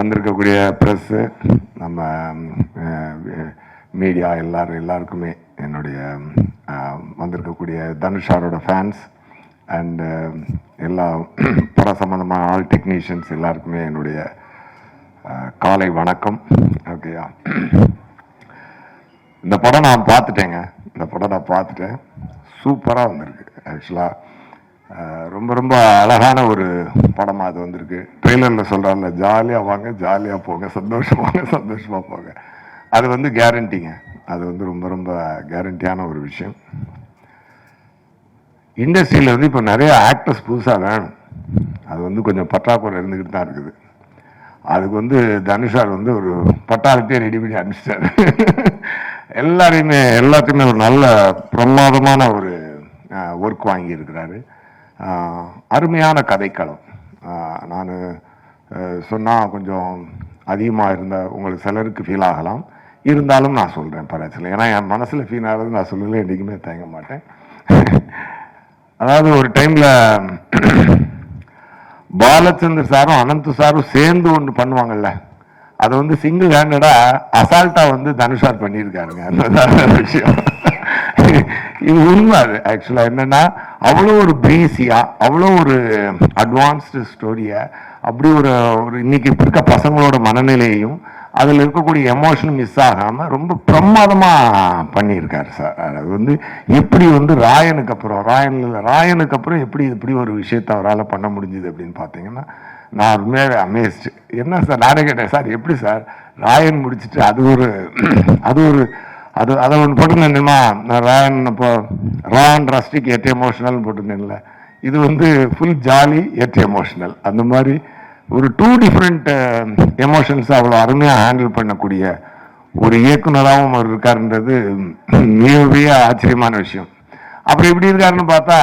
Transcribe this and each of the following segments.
வந்திருக்கக்கூடிய ப்ரெஸ்ஸு நம்ம மீடியா எல்லாரும் எல்லாருக்குமே என்னுடைய வந்திருக்கக்கூடிய தனுஷாரோட ஃபேன்ஸ் அண்டு எல்லா படம் சம்மந்தமான ஆல் டெக்னீஷியன்ஸ் எல்லாருக்குமே என்னுடைய காலை வணக்கம். ஓகேயா இந்த படம் நான் பார்த்துட்டேங்க. இந்த படம் நான் பார்த்துட்டேன். சூப்பராக வந்திருக்கு. ஆக்சுவலாக ரொம்ப ரொம்ப அழகான ஒரு படமாக அது வந்திருக்கு. ட்ரெய்லரில் சொல்கிறாங்கல்ல ஜாலியாக வாங்க ஜாலியாக போங்க சந்தோஷமாக சந்தோஷமாக போங்க. அது வந்து கேரண்டிங்க அது வந்து ரொம்ப ரொம்ப கேரண்டியான ஒரு விஷயம். இண்டஸ்ட்ரியில் வந்து இப்போ நிறைய ஆக்டர்ஸ் புதுசாக வேணும். அது வந்து கொஞ்சம் பற்றாக்குறை இருந்துக்கிட்டு தான் இருக்குது. அதுக்கு வந்து தனுஷார் வந்து ஒரு பட்டாளத்தையே ரெடி பண்ணி அனுப்பிச்சிட்டாரு. எல்லாரையுமே எல்லாத்தையுமே ஒரு நல்ல பிரமாதமான ஒரு ஒர்க் வாங்கியிருக்கிறாரு அருமையான கதைக்களம். நான் சொன்னால் கொஞ்சம் அதிகமாக இருந்த உங்களுக்கு சிலருக்கு ஃபீல் ஆகலாம். இருந்தாலும் நான் சொல்கிறேன் பரவாயில்ல ஏன்னா என் மனசில் ஃபீல் ஆகிறது நான் சொல்லல என்றைக்குமே தயங்க மாட்டேன். அதாவது ஒரு டைமில் பாலச்சந்தர் சாரும் அனந்த் சாரும் சேர்ந்து ஒன்று பண்ணுவாங்கல்ல. அதை வந்து சிங்கிள் ஹேண்டடாக அசால்ட்டாக வந்து தனுஷார் பண்ணியிருக்காருங்க. அந்த விஷயம். இது உண்மை அது ஆக்சுவலாக என்னென்னா அவ்வளோ ஒரு பேசியாக அவ்வளோ ஒரு அட்வான்ஸ்டு ஸ்டோரியை அப்படி ஒரு ஒரு இன்னைக்கு இருக்க பசங்களோட மனநிலையையும் அதில் இருக்கக்கூடிய எமோஷன் மிஸ் ஆகாமல் ரொம்ப பிரமாதமாக பண்ணியிருக்காரு சார் அது வந்து எப்படி வந்து ராயனுக்கு அப்புறம் ராயன் ராயனுக்கு அப்புறம் எப்படி இப்படி ஒரு விஷயத்தை அவரால் பண்ண முடிஞ்சுது அப்படின்னு பார்த்தீங்கன்னா நான் உண்மையாகவே அமேஸ்டு என்ன சார் நானே கேட்டேன் சார் எப்படி சார் ராயன் முடிச்சுட்டு அது ஒரு அது ஒரு அது அதை ஒன்று போட்டுருந்தேன்மா நான் ரேன் இப்போ ரான் ரஸ்டிக் எட் எமோஷனல் போட்டிருந்தேன்ல. இது வந்து ஃபுல் ஜாலி எட் எமோஷனல் அந்த மாதிரி ஒரு டூ டிஃப்ரெண்ட் எமோஷன்ஸ் அவ்வளோ அருமையாக ஹேண்டில் பண்ணக்கூடிய ஒரு இயக்குனராகவும் அவர் இருக்காருன்றது மிகப்பெரிய ஆச்சரியமான விஷயம். அப்புறம் எப்படி இருக்காருன்னு பார்த்தா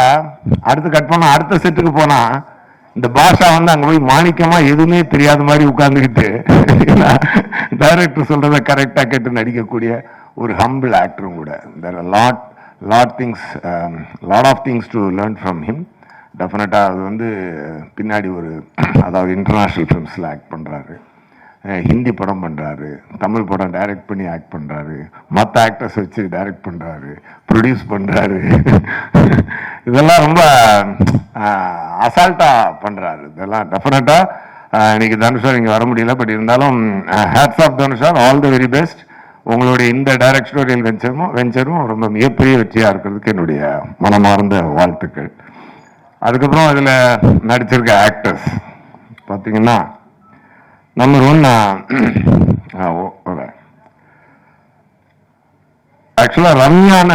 அடுத்து கட் பண்ணால் அடுத்த செட்டுக்கு போனால் இந்த பாஷா வந்து அங்கே போய் மாணிக்கமாக எதுவுமே தெரியாத மாதிரி உட்காந்துக்கிட்டு டைரக்டர் சொல்கிறத கரெக்டாக கேட்டு நடிக்கக்கூடிய ஒரு ஹம்பிள் ஆக்டரும் கூட. There lot lot things lot of things to learn from him டெஃபினட்டாக அது வந்து பின்னாடி ஒரு அதாவது இன்டர்நேஷ்னல் ஃபிலிம்ஸில் ஆக்ட் பண்ணுறாரு ஹிந்தி படம் பண்ணுறாரு தமிழ் படம் டைரக்ட் பண்ணி ஆக்ட் பண்ணுறாரு மற்ற ஆக்டர்ஸ் வச்சு டைரக்ட் பண்ணுறாரு ப்ரொடியூஸ் பண்ணுறாரு இதெல்லாம் ரொம்ப அசால்ட்டாக பண்ணுறாரு இதெல்லாம் டெஃபினட்டாக இன்னைக்கு தனுஷார் இங்கே வர முடியல பட் இருந்தாலும் ஹேட்ஸ் ஆஃப் தனுஷா ஆல் தி வெரி பெஸ்ட் உங்களுடைய இந்த டைரக்டோரியல் வெஞ்சரும் வெஞ்சரும் ரொம்ப மிகப்பெரிய வெற்றியாக இருக்கிறதுக்கு என்னுடைய மனமார்ந்த வாழ்த்துக்கள். அதுக்கப்புறம் அதில் நடிச்சிருக்க ஆக்டர்ஸ் பார்த்தீங்கன்னா நம்பர் ஒன் ஆக்சுவலாக ரம்யான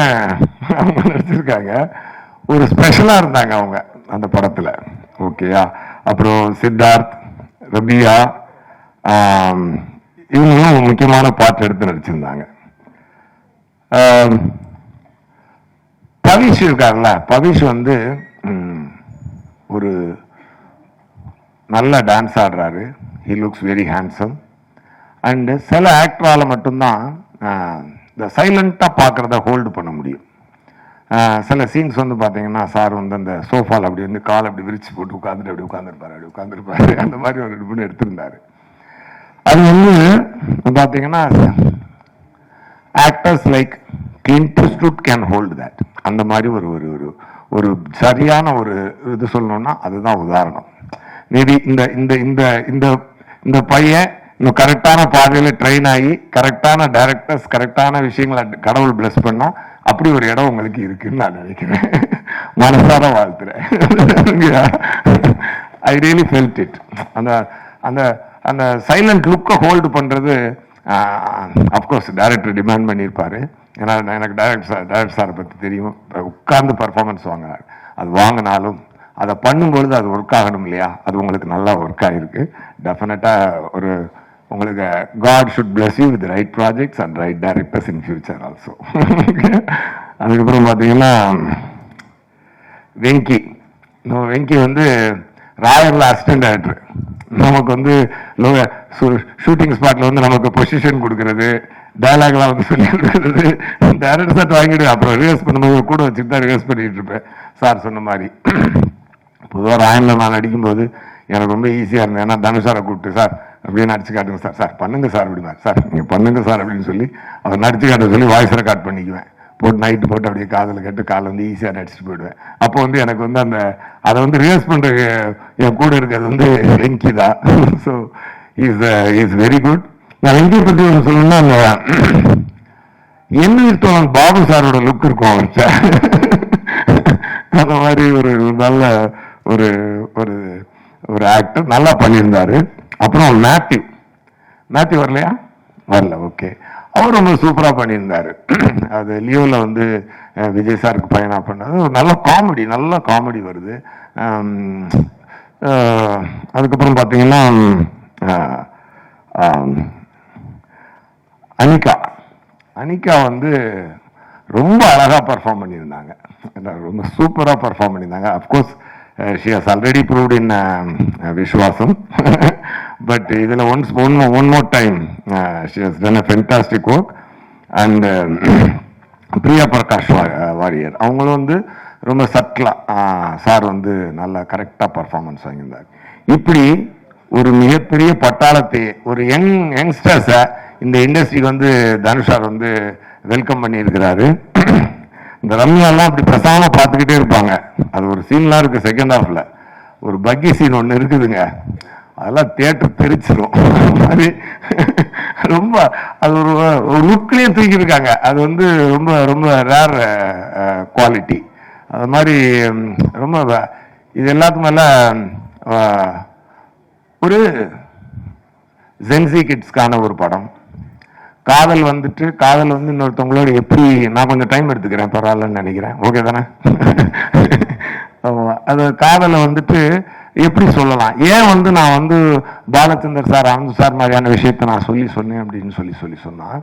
அவங்க நடிச்சிருக்காங்க. ஒரு ஸ்பெஷலாக இருந்தாங்க அவங்க அந்த படத்தில். ஓகேயா அப்புறம் சித்தார்த் ரபியா இவங்களும் ஒரு முக்கியமான பாட்டு எடுத்து நடிச்சிருந்தாங்க. பவிஷ் இருக்கார்ல பவிஷ் வந்து ஒரு நல்ல டான்ஸ் ஆடுறாரு. He looks very handsome and சில ஆக்டரால் மட்டும்தான் இந்த சைலண்ட்டாக பார்க்குறத ஹோல்டு பண்ண முடியும். சில சீன்ஸ் வந்து பார்த்தீங்கன்னா சார் வந்து அந்த சோஃபாவில் அப்படி வந்து கால் அப்படி விரிச்சு போட்டு உட்காந்துட்டு அப்படி உட்காந்துருப்பாரு அப்படி உட்காந்துருப்பாரு அந்த மாதிரி ஒரு ரெண்டு மூணு எடுத்திருந்தாரு. அது வந்து பார்த்தீங்கன்னா actors like Clint can hold that அந்த மாதிரி ஒரு ஒரு ஒரு ஒரு சரியான ஒரு இது சொல்லணும்னா அதுதான் உதாரணம். மேபி இந்த இந்த இந்த இந்த இந்த பையன் இன்னும் கரெக்டான பாதையில் ட்ரெயின் ஆகி கரெக்டான டைரக்டர்ஸ் கரெக்டான விஷயங்களை கடவுள் பிளஸ் பண்ணா அப்படி ஒரு இடம் உங்களுக்கு இருக்குன்னு நான் நினைக்கிறேன். மனசார வாழ்த்துறேன். ஐ ரியலி ஃபெல்ட் இட் அந்த அந்த அந்த சைலண்ட் லுக்கை ஹோல்டு பண்ணுறது அஃப்கோர்ஸ் டைரக்டர் டிமாண்ட் பண்ணியிருப்பாரு. ஏன்னா நான் எனக்கு டைரக்டர் சார் டைரக்டர் சாரை பற்றி தெரியும். உட்கார்ந்து பர்ஃபார்மன்ஸ் வாங்கினார் அது வாங்கினாலும் அதை பண்ணும்பொழுது அது ஒர்க் ஆகணும் இல்லையா? அது உங்களுக்கு நல்லா ஒர்க் ஆகிருக்கு டெஃபினட்டாக ஒரு உங்களுக்கு God should bless you with right projects and right directors in future also அதுக்கப்புறம் பார்த்தீங்கன்னா வெங்கி வெங்கி வந்து ராயர்ல அசிஸ்டன்ட் டைரக்டர் நமக்கு வந்து ஷூட்டிங் ஸ்பாட்டில் வந்து நமக்கு பொசிஷன் கொடுக்கறது டைலாக்லாம் வந்து சொல்லி கொடுக்கறது. டேரக்டர் செட் வாங்கிட்டு அப்புறம் ரிஹர்ஸ் பண்ணும்போது கூட வச்சுட்டு தான் ரிஹர்ஸ் பண்ணிகிட்டு இருப்பேன். சார் சொன்ன மாதிரி. பொதுவாக ராயனில் நான் நடிக்கும்போது எனக்கு ரொம்ப ஈஸியாக இருந்தது. ஏன்னா தனுஷாரை கூப்பிட்டு சார் அப்படியே நடிச்சு காட்டுங்க சார் சார் பண்ணுங்கள் சார் அப்படின்னா சார் நீங்கள் பண்ணுங்கள் சார் அப்படின்னு சொல்லி அவர் நடிச்சு காட்ட சொல்லி வாய்ஸ் ரெக்கார்ட் பண்ணிக்குவேன். போட்டு நைட்டு போட்டு அப்படியே காதில் கேட்டு காலை வந்து ஈஸியாக நடிச்சிட்டு போயிடுவேன். அப்போ வந்து எனக்கு வந்து அந்த அதை வந்து ரிஹர்ஸ் பண்ணுற என் கூட இருக்கிறது வந்து வெங்கி தான். So is is very good நான் வெங்கியை பற்றி ஒன்று சொல்லணும்னா அந்த என்ன தோழன் பாபு சாரோட லுக் இருக்கும் அவர்கிட்ட அந்த மாதிரி ஒரு ஒரு நல்ல ஒரு ஒரு ஒரு ஆக்டர் நல்லா பண்ணியிருந்தாரு. அப்புறம் மேத்யூ மேத்யூ வரலையா? வரல ஓகே அவர் ரொம்ப சூப்பராக பண்ணியிருந்தாரு. அது லியோவில் வந்து விஜய் சாருக்கு பயணம் பண்ணது. ஒரு நல்ல காமெடி நல்ல காமெடி வருது. அதுக்கப்புறம் பார்த்தீங்கன்னா அனிகா. அனிகா வந்து ரொம்ப அழகா பர்ஃபார்ம் பண்ணியிருந்தாங்க. ரொம்ப சூப்பராக பர்ஃபார்ம் பண்ணியிருந்தாங்க. Of course she has already proved in Viswasam. But இதில் once one one more time she has done a fantastic work and Priya Prakash Varrier. அவங்களும் வந்து ரொம்ப சட்டலாக சார் வந்து நல்லா கரெக்டாக பர்ஃபார்மன்ஸ் வாங்கியிருந்தார். இப்படி ஒரு மிகப்பெரிய பட்டாளத்தை ஒரு யங் யங்ஸ்டர்ஸை இந்த இண்டஸ்ட்ரிக்கு வந்து தனுஷார் வந்து வெல்கம் பண்ணியிருக்கிறாரு. இந்த ரம்யாலாம் அப்படி பிரசாம பார்த்துக்கிட்டே இருப்பாங்க. அது ஒரு சீன்லாம் இருக்குது செகண்ட் ஹாஃப்ல ஒரு பக்கி சீன் ஒன்று இருக்குதுங்க. அதெல்லாம் தேட்டர் தெரிச்சிடும் மாதிரி ரொம்ப அது ஒரு ஒரு லுக்லேயே தூக்கியிருக்காங்க. அது வந்து ரொம்ப ரொம்ப ரேர் குவாலிட்டி அது மாதிரி ரொம்ப இது எல்லாத்துக்கு மேலே ஒரு ஜென்சி கிட்ஸ்க்கான ஒரு படம். காதல் வந்துட்டு காதல் வந்து இன்னொருத்தவங்களோட எப்படி நான் கொஞ்சம் டைம் எடுத்துக்கிறேன் பரவாயில்லன்னு நினைக்கிறேன். ஓகே தானே? அது காதலை வந்துட்டு எப்படி சொல்லலாம்? ஏன் வந்து நான் வந்து பாலச்சந்தர் சார் ஆனந்த் சார் மாதிரியான விஷயத்தை நான் சொல்லி சொன்னேன் அப்படின்னு சொல்லி சொல்லி சொன்னால்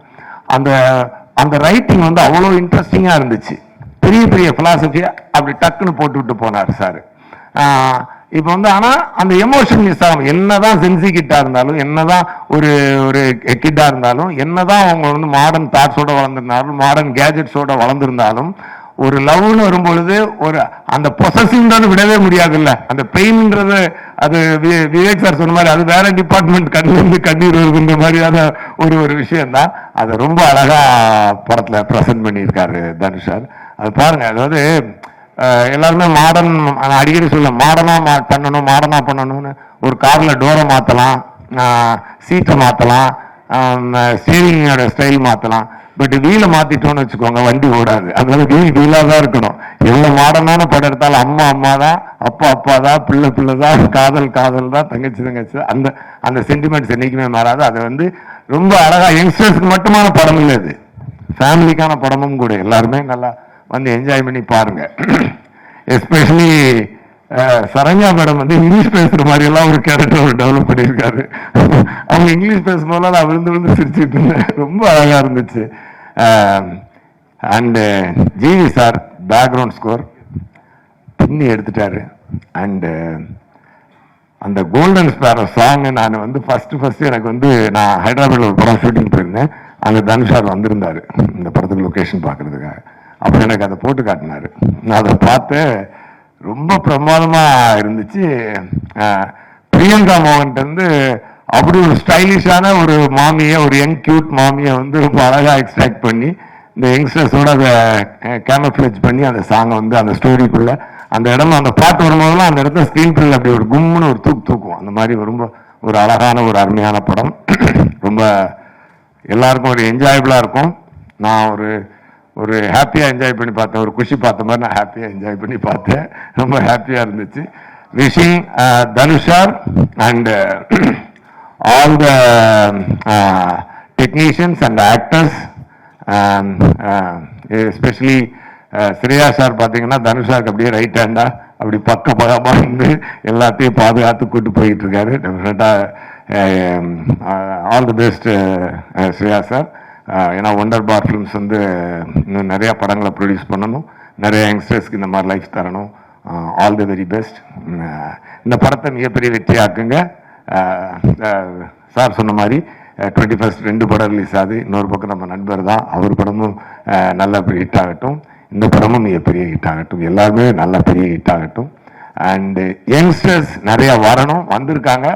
அந்த அந்த ரைட்டிங் வந்து அவ்வளோ இன்ட்ரெஸ்டிங்காக இருந்துச்சு. பெரிய பெரிய பிலாசபியை அப்படி டக்குன்னு போட்டு விட்டு போனார் சார் இப்போ வந்து ஆனால் அந்த எமோஷன் மிஸ் ஆகும் என்னதான் சென்சி கிட்டாக இருந்தாலும் என்னதான் ஒரு ஒரு கிட்டாக இருந்தாலும் என்னதான் அவங்க வந்து மாடர்ன் தாட்ஸோட வளர்ந்துருந்தாலும் மாடர்ன் கேஜெட்ஸோட வளர்ந்துருந்தாலும் ஒரு லவ்னு வரும்பொழுது ஒரு அந்த பொசசிவ்ன்றது விடவே முடியாதுல்ல. அந்த பெயின்ன்றது அது வி- விவேக் சார் சொன்ன மாதிரி அது வேற டிபார்ட்மெண்ட் கண்ணிலிருந்து கண்ணீர் வருதுன்ற மாதிரியான ஒரு ஒரு விஷயம் தான் அதை ரொம்ப அழகா படத்துல ப்ரெசென்ட் பண்ணியிருக்காரு தனுஷ் சார் அது பாருங்க அதாவது எல்லாருமே மாடர்ன் அடிக்கடி சொல்ல மாடர்னா பண்ணணும் மாடர்னா பண்ணணும்னு ஒரு கார்ல டோரை மாத்தலாம் சீட்டை மாத்தலாம் ஸ்டீரிங்கோட ஸ்டைல் மாத்தலாம். பட் வீலை மாத்திட்டோம்னு வச்சுக்கோங்க வண்டி ஓடாது. அதனால வீல் வீலா தான் இருக்கணும். எவ்வளவு மாடர்னான படம் எடுத்தாலும் அம்மா அம்மா தான் அப்பா அப்பா தான் பிள்ளை பிள்ளை தான் காதல் காதல் தான் தங்கச்சி தங்கச்சி. அந்த அந்த சென்டிமெண்ட்ஸ் என்னைக்குமே மாறாது. அது வந்து ரொம்ப அழகா யங்ஸ்டர்ஸ்க்கு மட்டுமான படம் இல்லை இது ஃபேமிலிக்கான படமும் கூட. எல்லாருமே நல்லா வந்து என்ஜாய் பண்ணி பாருங்க. எஸ்பெஷலி சரண்யா மேடம் வந்து இங்கிலீஷ் பேசுகிற மாதிரி எல்லாம் ஒரு கேரக்டர் அவர் டெவலப் பண்ணியிருக்காரு. அவங்க இங்கிலீஷ் பேசும்போது நான் விழுந்து விழுந்து சிரிச்சுட்டு இருந்தேன். ரொம்ப அழகாக இருந்துச்சு. And GV sir background score பின்னி எடுத்துட்டாரு. அண்டு uh, அந்த கோல்டன் ஸ்பேரோ சாங் நான் வந்து ஃபஸ்ட்டு ஃபஸ்ட்டு எனக்கு வந்து நான் ஹைதராபாத்தில் ஒரு படம் ஷூட்டிங் போயிருந்தேன். அங்கே தனுஷார் வந்திருந்தாரு இந்த படத்துக்கு லொக்கேஷன் பார்க்கறதுக்காக. அப்போ எனக்கு அதை போட்டு காட்டினார். நான் அதை பார்த்து ரொம்ப பிரமாதமாக இருந்துச்சு. பிரியங்கா மோகன் அப்படி ஒரு ஸ்டைலிஷான ஒரு மாமியை ஒரு யங் கியூட் மாமியை வந்து ரொம்ப அழகாக எக்ஸ்ட்ராக்ட் பண்ணி இந்த யங்ஸ்டர்ஸோட அதை கேமஃப்ளேஜ் பண்ணி அந்த சாங்கை வந்து அந்த ஸ்டோரிக்குள்ள அந்த இடம் அந்த பாட்டு வரும்போதெல்லாம் அந்த இடத்துல ஸ்க்ரீன் பிள்ளை அப்படி ஒரு கும்முன்னு ஒரு தூக்கு தூக்கும். அந்த மாதிரி ரொம்ப ஒரு அழகான ஒரு அருமையான படம். ரொம்ப எல்லாருக்கும் ஒரு என்ஜாயபிளாக இருக்கும். நான் ஒரு ஒரு ஹாப்பியாக என்ஜாய் பண்ணி பார்த்தேன். ஒரு குஷி பார்த்த மாதிரி நான் ஹாப்பியாக என்ஜாய் பண்ணி பார்த்தேன். ரொம்ப ஹாப்பியாக இருந்துச்சு. Wishing தனுஷார் and all the technicians and actors especially Shreya sir பார்த்தீங்கன்னா தனுஷாருக்கு அப்படியே ரைட் ஹேண்டா அப்படி பக்க பகமாக இருந்து எல்லாத்தையும் பாதுகாத்து கூட்டு போயிட்டு இருக்காரு. Definitely all the best Shreya sir ஏன்னா ஒண்டர் பார் ஃபிலிம்ஸ் வந்து uh, இன்னும் நிறையா படங்களை ப்ரொடியூஸ் பண்ணணும். நிறைய யங்ஸ்டர்ஸ்க்கு இந்த மாதிரி லைஃப் தரணும். ஆல் தி வெரி பெஸ்ட் இந்த படத்தை மிகப்பெரிய வெற்றியாக்குங்க. சார் சொன்ன மாதிரி டுவெண்ட்டி ஃபஸ்ட் ரெண்டு படம் ரிலீஸ் ஆகுது. இன்னொரு பக்கம் நம்ம நண்பர் தான். அவர் படமும் நல்ல ஹிட் ஆகட்டும். இந்த படமும் மிகப்பெரிய ஹிட் ஆகட்டும். எல்லாருமே நல்ல பெரிய ஹிட் ஆகட்டும். அண்டு யங்ஸ்டர்ஸ் நிறைய வரணும் வந்திருக்காங்க.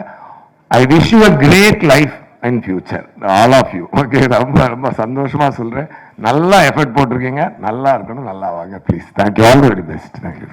I wish you a great life in future all of you okay ரொம்ப ரொம்ப சந்தோஷமாக சொல்கிறேன் நல்லா எஃபர்ட் போட்டிருக்கீங்க. நல்லா இருக்கணும் நல்லா வாங்க please thank you all very best thank you